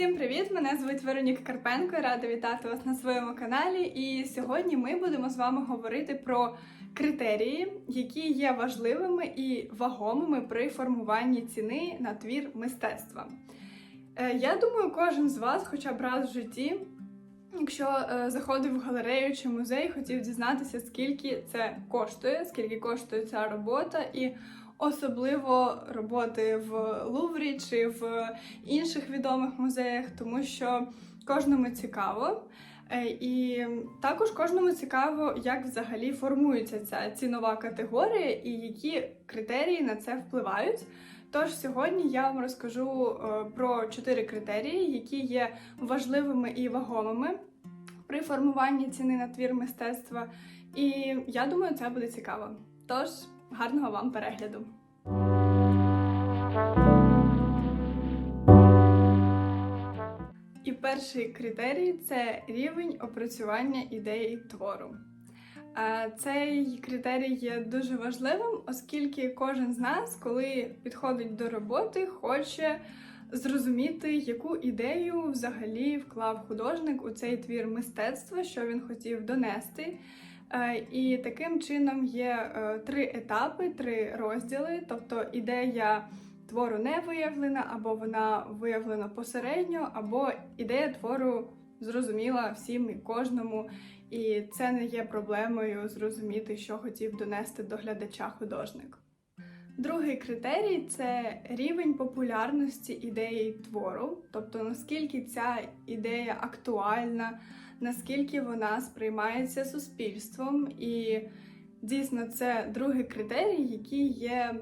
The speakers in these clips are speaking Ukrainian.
Всім привіт! Мене звуть Вероніка Карпенко. Рада вітати вас на своєму каналі. І сьогодні ми будемо з вами говорити про критерії, які є важливими і вагомими при формуванні ціни на твір мистецтва. Е, Я думаю, кожен з вас, хоча б раз в житті, якщо е, заходив в галерею чи музей, хотів дізнатися, скільки це коштує, скільки коштує ця робота, і особливо роботи в Луврі чи в інших відомих музеях, тому що кожному цікаво. Е, І також кожному цікаво, як взагалі формується ця цінова категорія і які критерії на це впливають. Тож сьогодні я вам розкажу е, про чотири критерії, які є важливими і вагомими при формуванні ціни на твір мистецтва. І я думаю, це буде цікаво. Тож гарного вам перегляду! Перший критерій це рівень опрацювання ідеї твору. Цей критерій є дуже важливим, оскільки кожен з нас, коли підходить до роботи, хоче зрозуміти, яку ідею взагалі вклав художник у цей твір мистецтва, що він хотів донести. І таким чином є е, три етапи, три розділи, тобто ідея твору не виявлена, або вона виявлена посередньо, або ідея твору зрозуміла всім і кожному, і це не є проблемою зрозуміти, що хотів донести до глядача художник. Другий критерій це рівень популярності ідеї твору, тобто наскільки ця ідея актуальна, наскільки вона сприймається суспільством. І Дійсно, це другий критерій, який є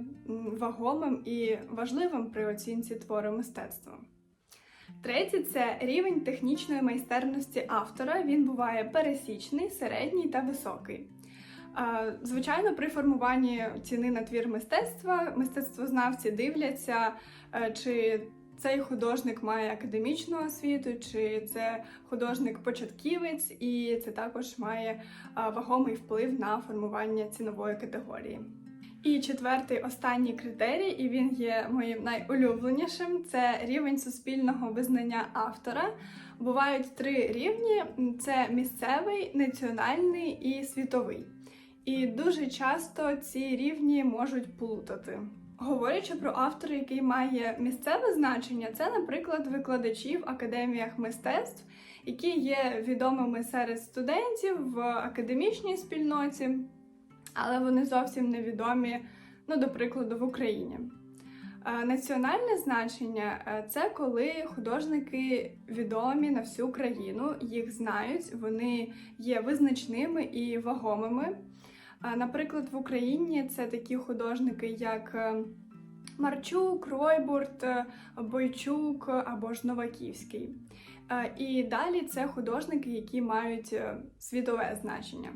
вагомим і важливим при оцінці твору мистецтва. Третє це рівень технічної майстерності автора. Він буває пересічний, середній та високий. Звичайно, при формуванні ціни на твір мистецтва мистецтвознавці дивляться, е, чи цей художник має академічну освіту, чи це художник-початківець, і це також має вагомий вплив на формування цінової категорії. І четвертий останній критерій, і він є моїм найулюбленішим, це рівень суспільного визнання автора. Бувають три рівні: це місцевий, національний і світовий. І дуже часто ці рівні можуть плутати. Говорячи про автора, який має місцеве значення, це, наприклад, викладачі в академіях мистецтв, які є відомими серед студентів в академічній спільноті, але вони зовсім невідомі, ну, до прикладу, в Україні. Е, Національне значення е, це коли художники відомі на всю країну, їх знають, вони є визначними і вагомими. Наприклад, в Україні це такі художники, як е, Марчук, Ройбурт, е, Бойчук або ж Новаківський. Е, І далі це художники, які мають світове значення.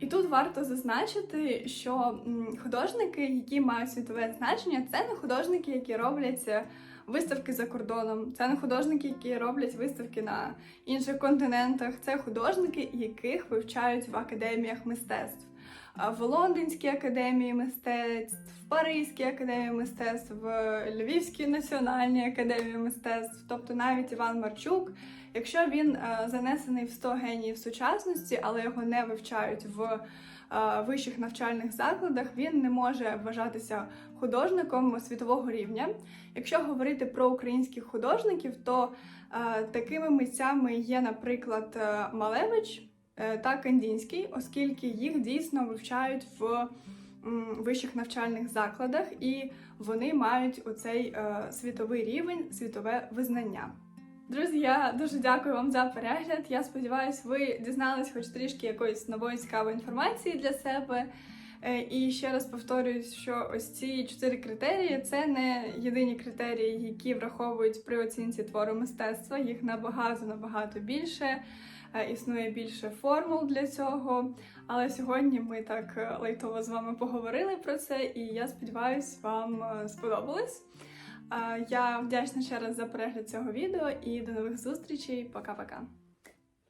І тут варто зазначити, що художники, які мають світове значення, це не художники, які роблять виставки за кордоном, це не художники, які роблять виставки на інших континентах. Це художники, яких вивчають в академіях мистецтв. В Лондонській академії мистецтв, в Паризькій академії мистецтв, в Львівській національній академії мистецтв, тобто навіть Іван Марчук, якщо він е, занесений в 100 геніїв сучасності, але його не вивчають в е, вищих навчальних закладах, він не може вважатися художником світового рівня. Якщо говорити про українських художників, то е, такими митцями є, наприклад, Малевич та Кандінський, оскільки їх дійсно вивчають в вищих навчальних закладах, і вони мають оцей е, світовий рівень, світове визнання. Друзі, я дуже дякую вам за перегляд. Я сподіваюся, ви дізнались хоч трішки якоїсь нової цікавої інформації для себе. Е, І ще раз повторюсь, що ось ці чотири критерії це не єдині критерії, які враховують при оцінці твору мистецтва. Їх набагато набагато більше. Е, Існує більше формул для цього. Але сьогодні ми так е, лайтово з вами поговорили про це, і я сподіваюся, вам сподобалось. Я вдячна ще раз за перегляд цього відео і до нових зустрічей. Пока-пока.